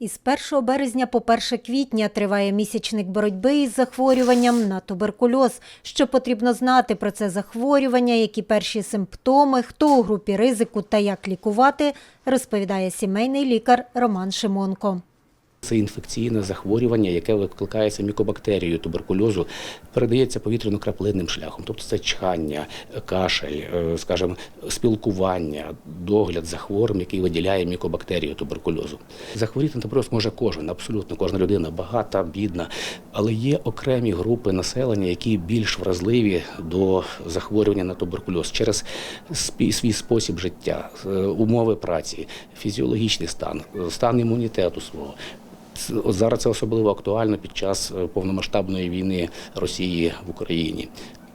Із 1 березня по 1 квітня триває місячник боротьби із захворюванням на туберкульоз. Що потрібно знати про це захворювання, які перші симптоми, хто у групі ризику та як лікувати, розповідає сімейний лікар Роман Шимонко. Це інфекційне захворювання, яке викликається мікобактерією туберкульозу, передається повітряно-краплинним шляхом, тобто це чхання, кашель, е, скажімо, спілкування, догляд за хворим, який виділяє мікобактерію туберкульозу. Захворіти на туберкульоз може кожен, абсолютно кожна людина, багата, бідна, але є окремі групи населення, які більш вразливі до захворювання на туберкульоз через свій спосіб життя, е, умови праці, фізіологічний стан, е, стан імунітету свого. Зараз це особливо актуально під час е, повномасштабної війни Росії в Україні.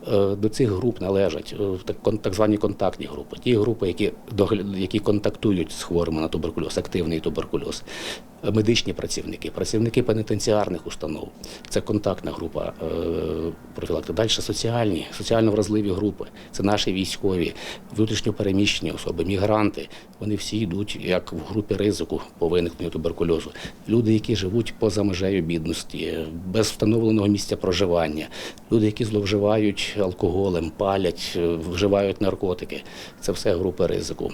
Е, До цих груп належать е, так, так звані контактні групи, ті групи, які, які контактують з хворими на туберкульоз, активний туберкульоз, медичні працівники, працівники пенітенціарних установ. Це контактна група е, профілактики. Далі соціальні, соціально вразливі групи. Це наші військові, внутрішньо переміщені особи, мігранти. Вони всі йдуть як в групі ризику по виникненню туберкульозу. Люди, які живуть поза межею бідності, без встановленого місця проживання, люди, які зловживають алкоголем, палять, е, вживають наркотики. Це все групи ризику.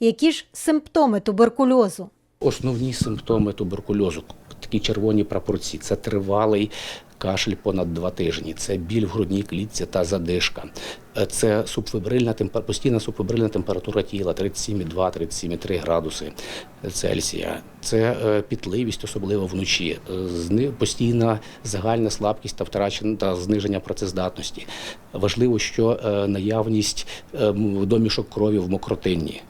Які ж симптоми туберкульозу? Основні симптоми туберкульозу такі червоні прапорці це тривалий кашель понад два тижні, це біль в грудній клітці та задишка. Це субфебрильна темпер- постійна субфебрильна температура тіла 37,2-37,3 градуси Цельсія. Це е, пітливість, особливо вночі, зни- постійна загальна слабкість та втрачена та зниження працездатності. Важливо, що е, наявність е, домішок крові в мокротинні.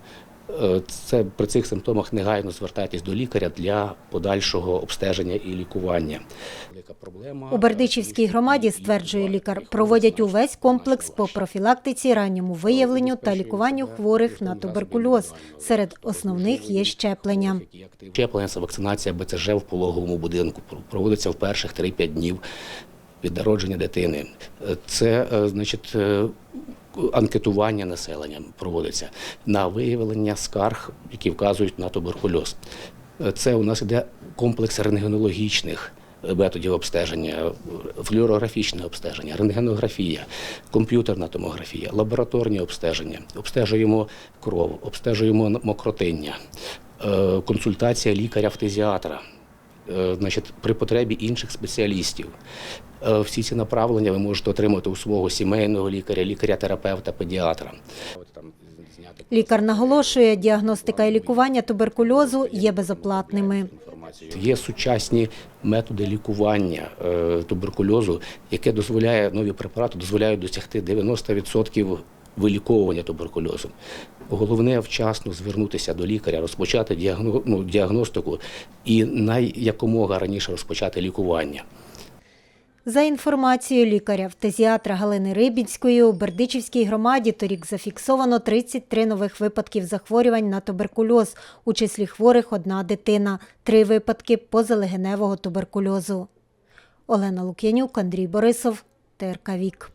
Е, Це при цих симптомах негайно звертайтесь до лікаря для подальшого обстеження і лікування. У Бердичівській громаді, стверджує лікар, проводять увесь комплекс по профілактиці, ранньому виявленню та лікуванню хворих на туберкульоз. Серед основних є щеплення. Щеплення це вакцинація БЦЖ в пологовому будинку. Проводиться в перших 3-5 днів від народження дитини. Е, Це е, значить. Анкетування населення проводиться на виявлення скарг, які вказують на туберкульоз. Це у нас іде комплекс рентгенологічних методів обстеження, флюорографічне обстеження, рентгенографія, комп'ютерна томографія, лабораторні обстеження. Обстежуємо кров, обстежуємо мокротиння, е, консультація лікаря-фтизіатра. Е, Значить, при потребі інших спеціалістів. Е, Всі ці направлення ви можете отримати у свого сімейного лікаря, лікаря-терапевта, педіатра. Лікар наголошує, діагностика і лікування туберкульозу є безоплатними. Є сучасні методи лікування е, туберкульозу, яке дозволяє нові препарати дозволяють досягти 90% виліковування туберкульозу. Головне вчасно звернутися до лікаря, розпочати ну, діагностику і найякомога раніше розпочати лікування. За інформацією лікаря-фтезіатра Галини Рибінської, у Бердичівській громаді торік зафіксовано 33 нових випадків захворювань на туберкульоз, у числі хворих одна дитина, три випадки позалегеневого туберкульозу. Олена Лук'янюк, Андрій Борисов, ТРК Вік.